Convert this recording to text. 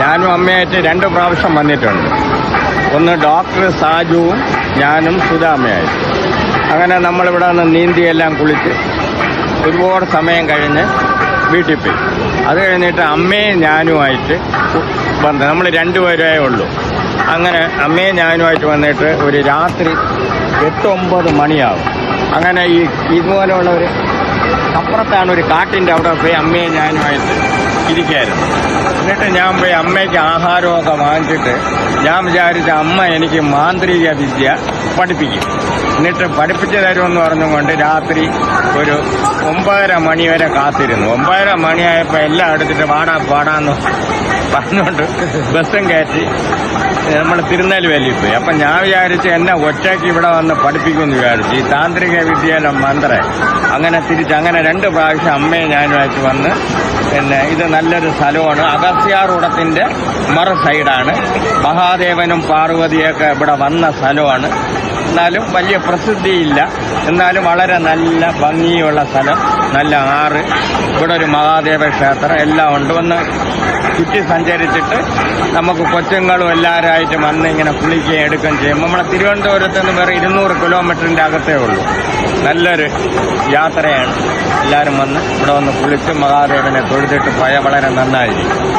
ഞാനും അമ്മയായിട്ട് രണ്ട് പ്രാവശ്യം വന്നിട്ടുണ്ട്. ഒന്ന് ഡോക്ടർ സാജുവും ഞാനും സുധാമ്മയായിട്ട് അങ്ങനെ നമ്മളിവിടെ നിന്ന് നീന്തിയെല്ലാം കുളിച്ച് ഒരുപാട് സമയം കഴിഞ്ഞ് വീട്ടിൽ പോയി. അത് കഴിഞ്ഞിട്ട് അമ്മയും ഞാനുമായിട്ട് വന്ന് നമ്മൾ രണ്ടുപേരേ ഉള്ളൂ. അങ്ങനെ അമ്മയും ഞാനുമായിട്ട് വന്നിട്ട് ഒരു രാത്രി എട്ടൊമ്പത് മണിയാവും. അങ്ങനെ ഈ ഇതുപോലെയുള്ള ഒരു അപ്പുറത്താണ് ഒരു കാട്ടിന്റെ അവിടെ പോയി അമ്മയും ഞാനുമായിട്ട് ഇരിക്കായിരുന്നു. എന്നിട്ട് ഞാൻ പോയി അമ്മയ്ക്ക് ആഹാരമൊക്കെ വാങ്ങിച്ചിട്ട് ഞാൻ വിചാരിച്ച അമ്മ എനിക്ക് മാന്ത്രിക വിദ്യ പഠിപ്പിക്കും. എന്നിട്ട് പഠിപ്പിച്ചു തരുമെന്ന് പറഞ്ഞുകൊണ്ട് രാത്രി ഒരു ഒമ്പതര മണി വരെ കാത്തിരുന്നു. ഒമ്പതര മണിയായപ്പോൾ എല്ലാം എടുത്തിട്ട് വാടാ പാടാന്ന് പറഞ്ഞുകൊണ്ട് ബസ്സും കയറ്റി നമ്മൾ തിരുനെൽവേലിയിൽ പോയി. അപ്പം ഞാൻ വിചാരിച്ച് എന്നെ ഒറ്റയ്ക്ക് ഇവിടെ വന്ന് പഠിപ്പിക്കുമെന്ന് വിചാരിച്ചു. ഈ താന്ത്രിക വിദ്യയിലെ മന്ത്ര അങ്ങനെ തിരിച്ച് അങ്ങനെ രണ്ട് പ്രാവശ്യം അമ്മയെ ഞാനുമായിട്ട് വന്ന് പിന്നെ ഇത് നല്ലൊരു സ്ഥലമാണ്. അഗസ്യാറൂടത്തിന്റെ മറു സൈഡാണ് മഹാദേവനും പാർവതിയൊക്കെ ഇവിടെ വന്ന സ്ഥലമാണ്. എന്നാലും വലിയ പ്രസിദ്ധിയില്ല. എന്നാലും വളരെ നല്ല ഭംഗിയുള്ള സ്ഥലം. നല്ല ആറ്. ഇവിടെ ഒരു മഹാദേവ ക്ഷേത്രം എല്ലാം ഉണ്ട്. ഒന്ന് ചുറ്റി സഞ്ചരിച്ചിട്ട് നമുക്ക് കൊച്ചുങ്ങളും എല്ലാവരുമായിട്ട് വന്ന് ഇങ്ങനെ കുളിക്കുകയും എടുക്കുകയും ചെയ്യും നമ്മളെ തിരുവനന്തപുരത്ത് നിന്ന് വേറെ ഇരുന്നൂറ് കിലോമീറ്ററിന്റെ അകത്തേ ഉള്ളൂ. നല്ലൊരു യാത്രയാണ്. എല്ലാവരും വന്ന് ഇവിടെ വന്ന് കുളിച്ച് മഹാദേവനെ തൊഴുതിട്ട് പോയാൽ വളരെ നന്നായിരിക്കും.